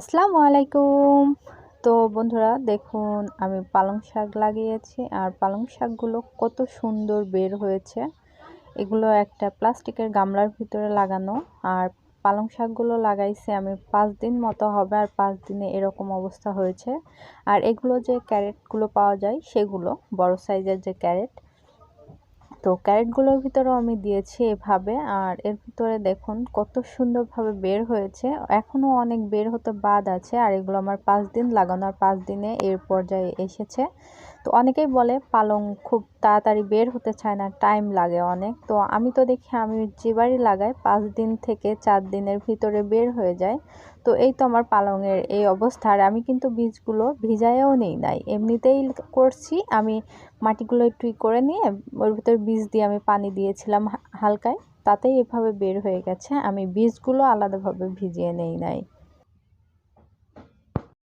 আসসালামু আলাইকুম তো বন্ধুরা, দেখুন, আমি পালং শাক লাগিয়েছি আর পালং শাকগুলো কত সুন্দর বের হয়েছে। এগুলো একটা প্লাস্টিকের গামলার ভিতরে লাগানো আর পালং শাকগুলো লাগাইছে আমি পাঁচ দিন মতো হবে আর পাঁচ দিনে এরকম অবস্থা হয়েছে। আর এগুলো যে ক্যারেটগুলো পাওয়া যায়, সেগুলো, বড় সাইজের যে ক্যারেট তো ক্যারেটগুলোর ভিতরেও আমি দিয়েছি এভাবে। আর এর ভিতরে দেখুন কত সুন্দরভাবে বের হয়েছে। এখনও অনেক বের হতে বাদ আছে আর এগুলো আমার পাঁচ দিন লাগানোর পাঁচ দিনে এর পর্যায়ে এসেছে। তো অনেকেই বলে পালং খুব তাড়াতাড়ি বের হতে চায় না, টাইম লাগে অনেক। তো আমি তো দেখি আমি যেবারই লাগাই পাঁচ দিন থেকে চার দিনের ভিতরে বের হয়ে যায়। তো এই তো আমার পালংয়ের এই অবস্থার আমি কিন্তু বীজগুলো ভিজায়ও নেই নাই। এমনিতেই করছি। আমি মাটিগুলো একটু করে নিয়ে ওর ভিতরে বীজ দিয়ে আমি পানি দিয়েছিলাম হালকায়। তাতেই এভাবে বের হয়ে গেছে। আমি বীজগুলো আলাদাভাবে ভিজিয়ে নেই নাই।